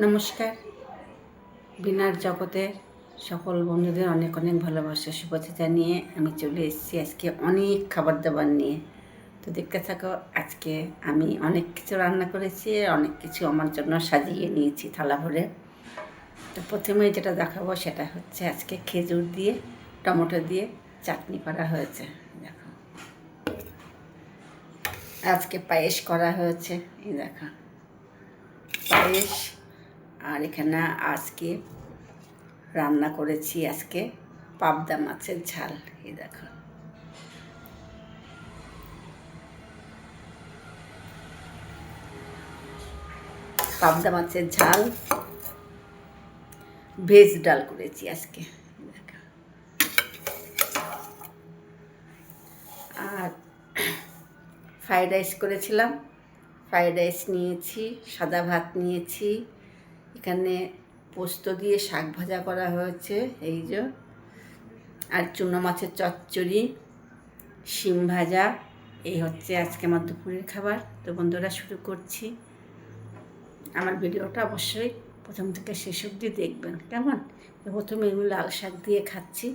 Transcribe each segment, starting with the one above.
নমস্কার। বিনার জগতের সকল বন্ধুদের অনেক অনেক ভালোবাসা, শুভেচ্ছা নিয়ে আমি চলে এসেছি আজকে অনেক খাবার দাবার নিয়ে। তো দেখতে থাকো, আজকে আমি অনেক কিছু রান্না করেছি, অনেক কিছু আমার জন্য সাজিয়ে নিয়েছি থালা ভরে। তো প্রথমে যেটা দেখাবো সেটা হচ্ছে আজকে খেজুর দিয়ে, টমেটো দিয়ে চাটনি করা হয়েছে। দেখো। আজকে পায়েস করা হয়েছে, এই দেখো। পায়েস আর এখানে আজকে রান্না করেছি আজকে পাবদা মাছের ঝাল, এই দেখো পাবদা মাছের ঝাল, ভেজ ডাল করেছি আজকে। আর ফ্রাইড রাইস করেছিলাম, ফ্রাইড রাইস নিয়েছি, সাদা ভাত নিয়েছি এখানে পোস্ত দিয়ে শাক ভাজা করা হয়েছে, এই যে। আর চুনো মাছের চচ্চড়ি, শিম ভাজা, এই হচ্ছে আজকে আমার দুপুরের খাবার। তো বন্ধুরা, শুরু করছি। আমার ভিডিওটা অবশ্যই প্রথম থেকে শেষ অবধি দেখবেন, কেমন? প্রথমে এগুলো লাল শাক দিয়ে খাচ্ছি।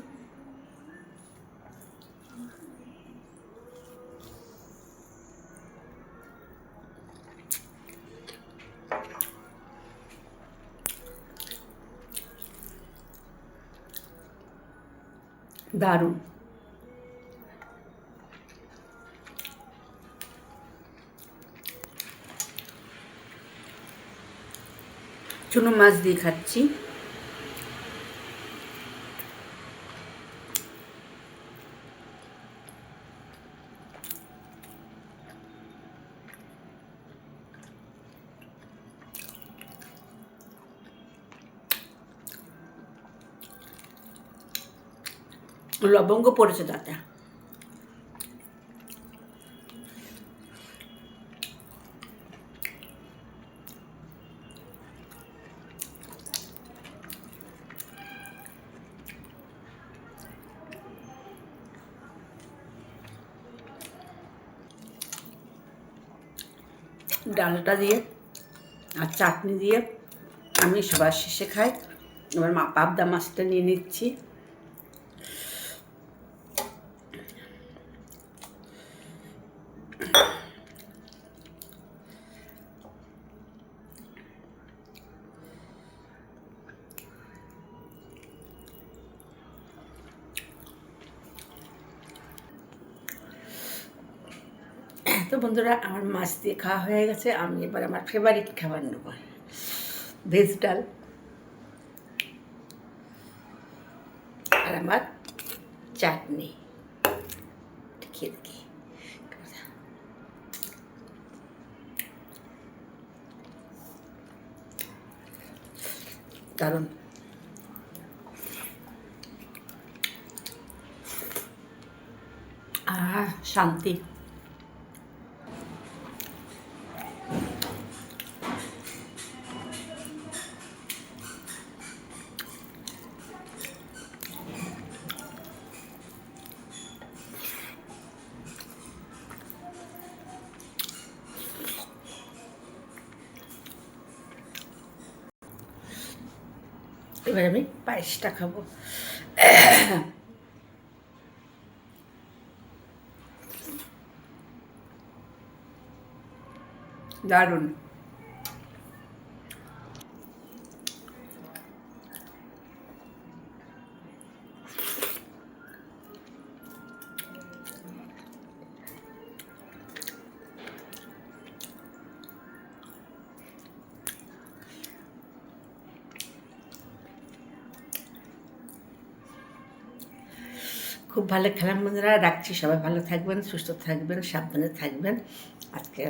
দারুণ। চুনো মাছ দিয়ে খাচ্ছি। লবঙ্গ পড়েছে তাতে। ডালটা দিয়ে আর চাটনি দিয়ে আমি সবার শেষে খাই। এবার মা পাবদা মাছটা নিয়ে নিচ্ছি। তো বন্ধুরা, আমার মাছ দিয়ে খাওয়া হয়ে গেছে। আমি এবার আমার ফেভারিট খাবার নেব। ভেজ ডাল। আর আমার চাটনি। খেয়ে দেখি। আহ শান্তি। এবার আমি পায়েসটা খাব। দারুণ। খুব ভালো খেলাম বন্ধুরা। রাখছি, সবাই ভালো থাকবেন, সুস্থ থাকবেন, সাবধানে থাকবেন। আজকে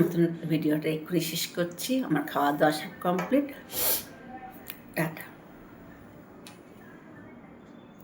নতুন ভিডিওটা এক্ষুনি শেষ করছি। আমার খাওয়া দাওয়া সব কমপ্লিট টাটা।